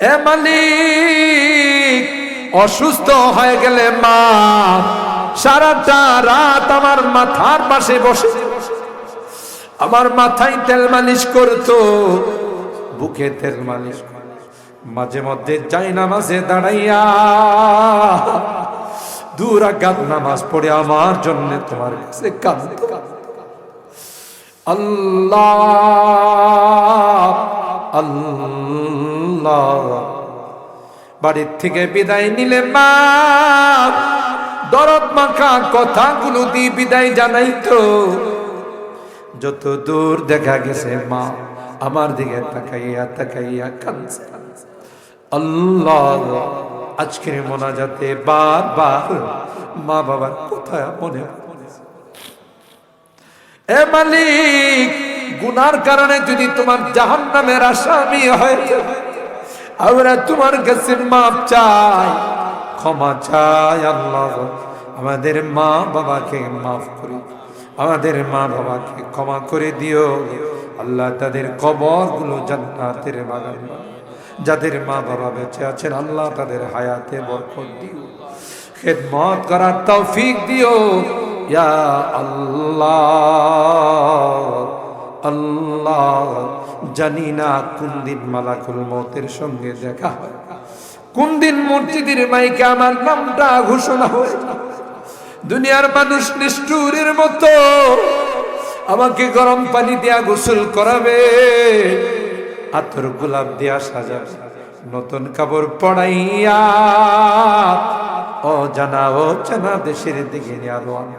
এ মালিক, অসুস্থ হয়ে গেলে মা, সারাটা রাত আমার মাথার পাশে বসে। আমার মাথায় তেল মালিশ করতো, বুকে তেল মালিশ। মাঝে মধ্যে যাই নামাজে দাঁড়াইয়া দূর আগাত নামাজ পড়ে আমার জন্য তোমার কাছে আল্লাহ আল্লাহ। বাড়ির থেকে বিদায় নিলে মা, দরদ মাখা কথাগুলো দিয়ে বিদায় জানাই তো যত দূর দেখা গেছে মা, আমার দিকে তাকাইয়া তাকাইয়া কাঁদছে। আল্লাহ, আজকের বারবার মা বাবার মনে এ মালিক, গুনার কারণে যদি তোমার জাহান নামের আসামি হয় আমরা তোমার কাছে মাপ চাই। ক্ষমা চাই আল্লাহ। আমাদের মা বাবাকে মাফ করে। আমাদের মা বাবাকে ক্ষমা করে দিও। আল্লাহ তাদের কবরগুলো জান্নাতের বাগান যাদের মা বাবা বেঁচে আছেন, আল্লাহ তাদের হায়াতে বরকত দিও। খেদমত করার তৌফিক দিও। ইয়া আল্লাহ আল্লাহ। জানি না কোন দিন মালাকুল মতের সঙ্গে দেখা হয়। কোন দিন মসজিদের মাইকে আমার নামটা ঘোষণা হয়। দুনিয়ার মানুষ নিষ্ঠুরের মতো আমাকে গরম পানি দিয়া গোসল করাবে, আতর গোলাপ দিয়া সাজাবে, নতুন কাপড় পড়াইয়া ও জানা ও জানা দেশের দিকে নিয়ে রওনা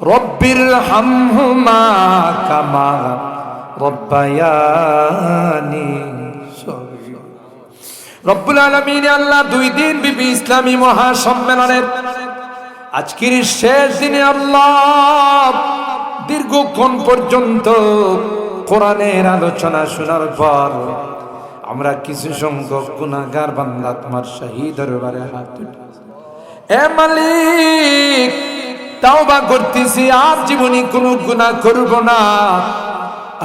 রব্বির হামহুমা কামা রব্বায়ানি রব্বুল আলমিন আল্লাহ দুই দিন বিবি ইসলামী মহাসম্মেলনের আজকের শেষ দিনে আল্লাহ দীর্ঘক্ষণ পর্যন্ত কোরআনের আলোচনা শোনার পর আমরা কিছু সংখ্যক গুণাগার বান্দা তোমার শাহী দরবারে হাত এ মালিক তাওবা করতেছি, আর জীবনে কোনো গুনাহ করব না।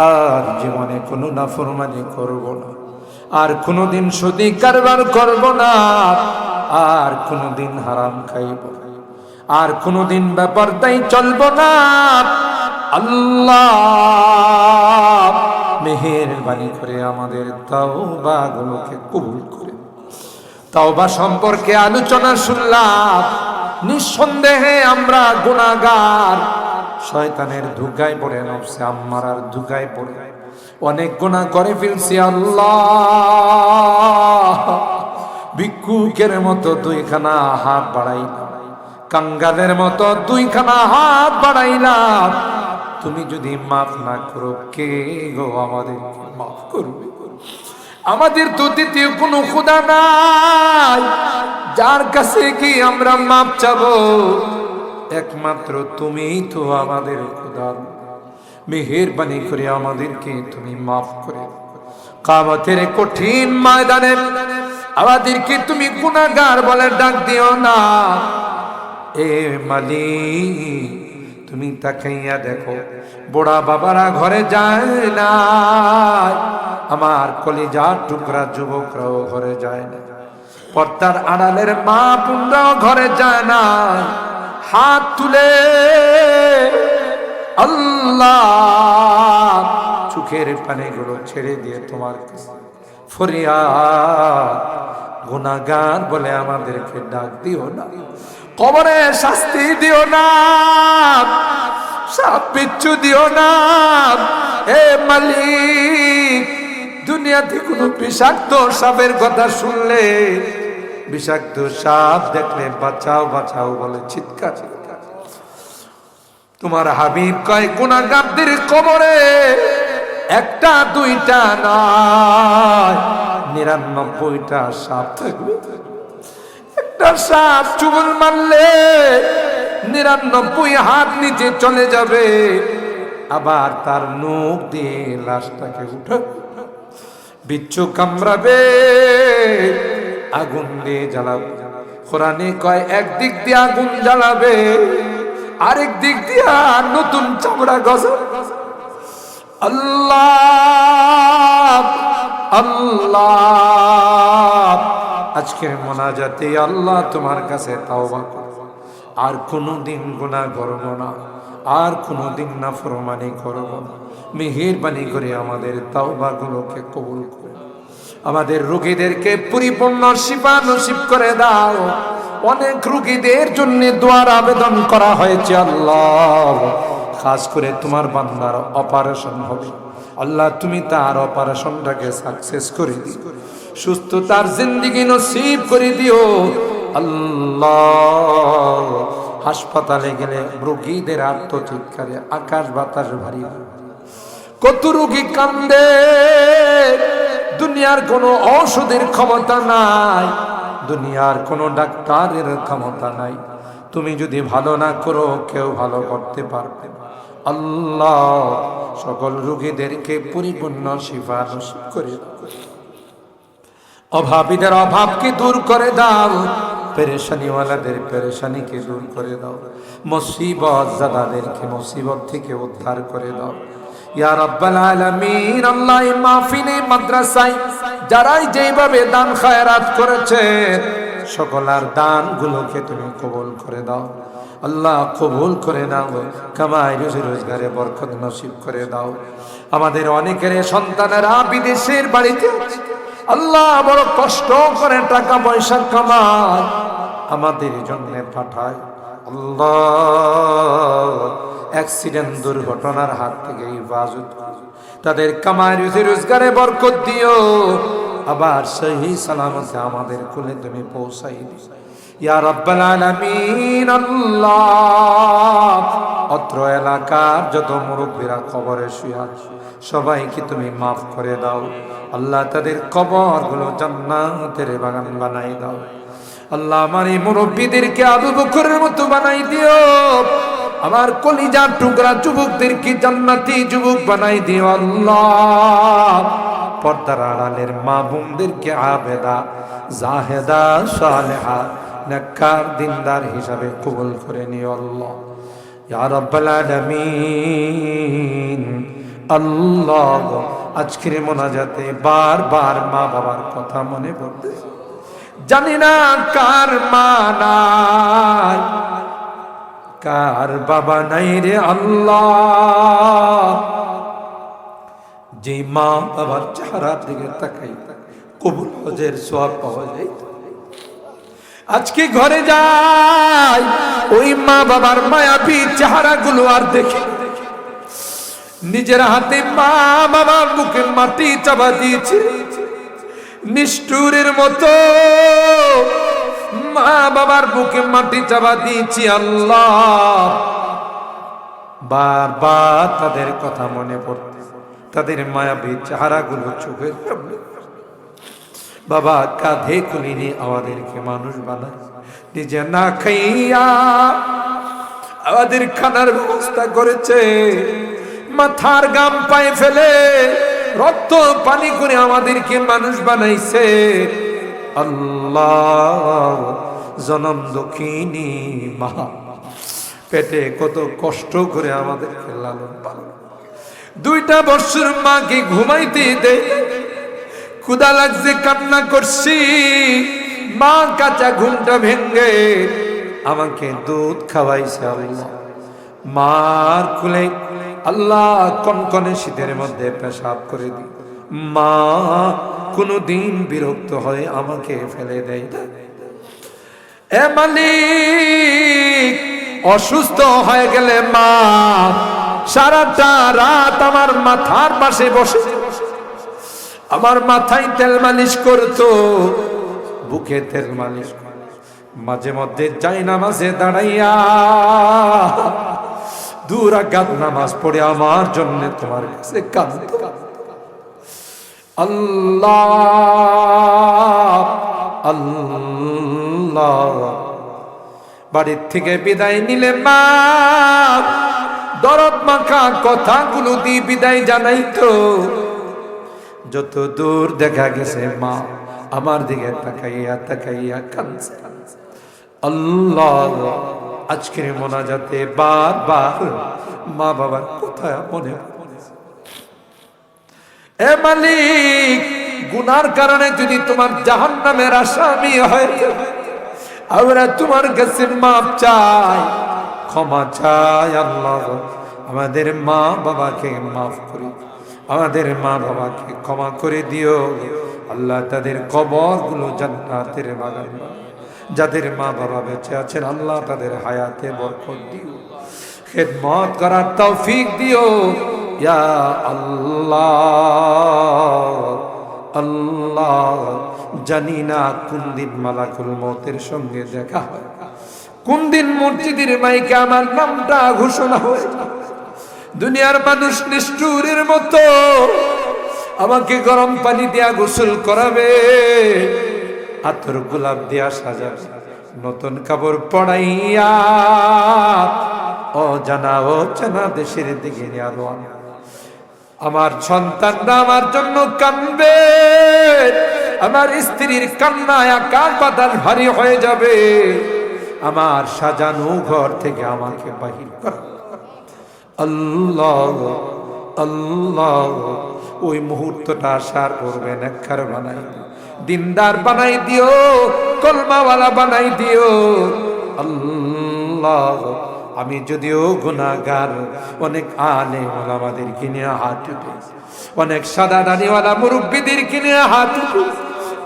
আর জীবনে কোনো নাফরমানি করব না। আর কোনোদিন সদি কারবার করব না। আর কোনোদিন হারাম খাইব আর কোনোদিন ব্যাপার তাই চলব না। আল্লাহ মেহেরবানি করে আমাদের তাওবা গুলোকে কবুল করে তাওবা সম্পর্কে আলোচনা শুনলাম। নিঃসন্দেহে আমরা গুণাগার। শয়তানের ধুকায় পড়ে নফসে, আম্মারার ধুকায় পড়ে। অনেক গুণা করে ফেলছি আল্লাহ। ভিক্ষুকের মতো দুইখানা হাত বাড়াইলাম। কাঙ্গালের মতো দুইখানা হাত বাড়াইলাম। তুমি যদি মাফ না করো, কে গো আমাদের মাফ করবে? আমাদের তো দ্বিতীয় কোনো খুদা নাই। যার কাছে কি আমরা মাপ চাব? একমাত্র তুমিই তো আমাদের খুদা মেহেরবানি করে আমাদেরকে তুমি মাফ করে কামতের কঠিন ময়দানে আমাদেরকে তুমি গুণাগার বলে ডাক দিও না। এ মালি তুমি তাকাইয়া দেখো, বুড়া বাবারা ঘরে যায় না আমার কলিজার টুকরা যুবকরাও ঘরে যায় না। পর্দার আড়ালের মা পুনরাও ঘরে যায় না। হাত তুলে আল্লাহ চোখের পানিগুলো ছেড়ে দিয়ে তোমার কাছে ফরিয়াদ গুনাগার বলে আমাদেরকে ডাক দিও না। কবরে শাস্তি দিও না। সাপ বিচ্ছু দিও না। হে মালিক দুনিয়াতে কোনো বিষাক্ত সাপের কথা শুনলে, বিষাক্ত সাপ দেখলে বাঁচাও বাঁচাও বলে চিৎকার। তোমার হাবিব কয়, গুণাগারদের কবরে একটা, দুইটা নয়, নিরানব্বইটা সাপ থাকবে। একটা সাপ চুবল মারলে নিরানব্বই হাত নিচে চলে যাবে, আবার তার নখ দিয়ে লাশটাকে উঠে বিচ্ছু কামড়াবে, আগুন দিয়ে জ্বালাবে। কোরআনে কয় একদিক দিয়ে আগুন জ্বালাবে, আরেক দিক দিয়ে নতুন চামড়া গজাবে। আল্লাহ আল্লাহ, আজকের মোনাজাতে আল্লাহ তোমার কাছে তাওবা আর কোনো দিন গুণা করব না। আর কোনো দিন না ফরমানি করব মেহেরবানি করে আমাদের তাওবাগুলোকে কবুল করে। আমাদের রোগীদেরকে পরিপূর্ণ শিপা নসিব করে দাও। অনেক রুগীদের জন্য দোয়ার আবেদন করা হয়েছে, আল্লাহ। খাস করে তোমার বান্দার অপারেশন হবে। আল্লাহ, তুমি তার অপারেশনটাকে সাকসেস করে দিও। সুস্থতার জিন্দিগি নসিব করে দিও। আল্লাহ। হাসপাতালে গেলে রোগীদের আত্মচিৎকারে আকাশ বাতাস ভারী কত রুগী কান্দে, দুনিয়ার কোনো ঔষধের ক্ষমতা নাই, দুনিয়ার কোনো ডাক্তারের ক্ষমতা নাই। তুমি যদি ভালো না করো, কেউ ভালো করতে পারবে আল্লাহ সকল রুগীদেরকে পরিপূর্ণ শিফা করে অভাবীদের অভাবকে দূর করে দাও। পেরেশানিওয়ালাদের পেরেশানিকে দূর করে দাও। মুসিবত জাদাদেরকে মুসিবত থেকে উদ্ধার করে দাও। ইয়া রাব্বাল আলামিন, আল্লাহ মাহফিলে, মাদ্রাসায় যারাই যেভাবে দান খায়রাত করেছে সকলার দানগুলোকে তুমি কবুল করে দাও। আল্লাহ কবুল করে দাও কামাই রুজি রোজগারে বরকত নসিব করে দাও। আমাদের অনেকের সন্তানেরা বিদেশের বাড়িতে আল্লাহ বড় কষ্ট করে টাকা পয়সা কামায়। আমাদের জন্য পাঠায়। আল্লাহ অ্যাক্সিডেন্ট দুর্ঘটনার হাত থেকে হেফাজত তাদের কামায়, রুজি, রোজগারে বরকত দিও। আবার সেই সালামতে আমাদের কুলে তুমি পৌঁছাই ইয়া রাব্বাল আলামিন, আল্লাহ, অত্র এলাকার যত মুরব্বীরা কবরে শুয়ে আছে, সবাইকে তুমি মাফ করে দাও। আল্লাহ তাদের কবরগুলো জান্নাতের বাগান বানাই দাও। আল্লাহ আমার এই মুরব্বীদেরকে আবু বকরের মতো বানাই দিও। আমার কলিজার টুকরা যুবকদেরকে জান্নাতি যুবক বানাই দিও আল্লাহ। পর্দার আড়ালের মা বোনদেরকে আবেদা, জাহেদা, সালেহা, নেককার, দিনদার হিসাবে কবুল করে নিও আল্লাহ। ইয়া রাব্বাল আলামিন। আল্লাহ আজকের মোনাজাতে বারবার মা বাবার কথা মনে পড়তে জানি না কার মা কার বাবা নাই রে আল্লাহ। যে মা বাবার চেহারার দিকে তাকাই, কবুল হজের সোয়াব পাওয়া যায়। আজকে ঘরে যাই, ওই মা বাবার মায়াবী চেহারা গুলো আর দেখি। নিজের হাতে মা বাবার বুকে মাটি চাপা দিয়েছে। নিষ্ঠুরের মতো। মা বাবার বুকে মাটি চাপা দিয়েছি আল্লাহ। বারবার তাদের কথা মনে পড়তে, তাদের মায়াবী চেহারাগুলো চোখের সামনে। বাবা কাঁধে কুলিনি আমাদেরকে মানুষ বানায়, নিজে না খাইয়া আমাদের খানার ব্যবস্থা করেছে, মাথার গাম পায়ে ফেলে রক্ত পানি করে আমাদেরকে মানুষ বানাইছে। আল্লাহ, জনম দক্ষিণী মা পেটে কত কষ্ট করে আমাদেরকে লালন পালন দুইটা বছর মাকে ঘুমাইতে দে ক্ষুদা লাগছে, কান্না করছি। মা কাঁচা ঘুমটা ভেঙ্গে আমাকে দুধ খাওয়াইছে আল্লাহ। মার কুলে আল্লাহ কনকনে শীতের মধ্যে পেশাব করে দি মা কোনো দিন বিরক্ত হয়ে আমাকে ফেলে দেয় এ মালিক, অসুস্থ হয়ে গেলে মা, সারাটা রাত আমার মাথার পাশে বসে। আমার মাথায় তেল মালিশ করতো, বুকে তেল মালিশ। মাঝে মধ্যে যাই নামাজে দাঁড়াইয়া দূর আগাত নামাজ পড়ে আমার জন্য তোমার কাছে কাঁদতো আল্লাহ আল্লাহ। বাড়ির থেকে বিদায় নিলে মা, দরদ মাখা কথাগুলো দিয়ে বিদায় জানাই তো যত দূর দেখা গেছে মা, আমার দিকে তাকাইয়া তাকাইয়া কানছে আল্লাহ। আজকের মোনাজাতে বারবার মা বাবার কথা মনে। এ মালিক, গুনার কারণে যদি তোমার জাহান নামের আসামি হয়, আমরা তোমার কাছে মাপ চাই, ক্ষমা চাই আল্লাহ আমাদের মা বাবাকে মাফ করি, আমাদের মা বাবাকে ক্ষমা করে দিও আল্লাহ তাদের কবরগুলো জান্নাতের বাগান। যাদের মা বাবা বেঁচে আছেন, আল্লাহ তাদের হায়াতে বরকত দিও। খেদমত করার তৌফিক দিও। ইয়া আল্লাহ আল্লাহ, জানি না কোন দিন মালাকুল মতের সঙ্গে দেখা হয় কোন দিন মসজিদের মাইকে আমার নামটা ঘোষণা হয় দুনিয়ার মানুষ নিষ্ঠুরের মতো আমাকে গরম পানি দিয়া গোসল করাবে। আতর গোলাপ দিয়া সাজাবে নতুন কাপড় পড়াইয়া ও জানা ও জানা দেশের দিকে আমার সন্তানরা আমার জন্য কানবে আমার স্ত্রীর কান্নায় আকার বাতাস ভারী হয়ে যাবে। আমার সাজানো ঘর থেকে আমাকে বাহির কর। আল্লাহ আল্লাহ, ওই মুহূর্তটা আসার করবে নেককার বানাই। দিনদার বানাই দিও, কলমাওয়ালা বানাই দিও। আল্লাহ, আমি যদিও গুনাগার অনেক আলে আমাদের কিনে হাত অনেক সাদা দানিওয়ালা মুরব্বীদের কিনে হাত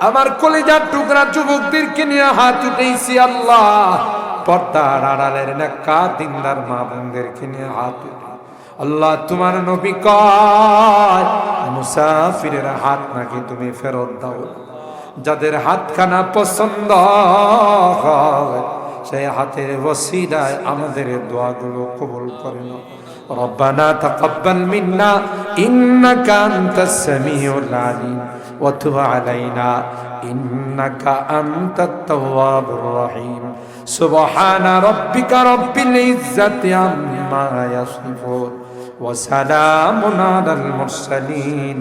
আমার কলেজার টুকরা যুবকদের কিনে হাত উঠেছি আল্লাহ। পর্দার আড়ালের নেকা দিনদার মা বোনদের কিনে হাত আল্লাহ, তোমার নবী কয়, মুসাফিরের হাত নাকি তুমি ফেরত দাও। যাদের হাতখানা পছন্দ হয় সেই হাতের ওসিলায় আমাদের দোয়াগুলো কবুল করে না ربنا تقبل منا إنك أنت السميع العليم وتب علينا إنك أنت التواب الرحيم سبحان ربك رب العزة عما يصفون وسلام على المرسلين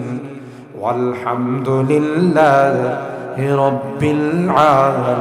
والحمد لله رب العالمين.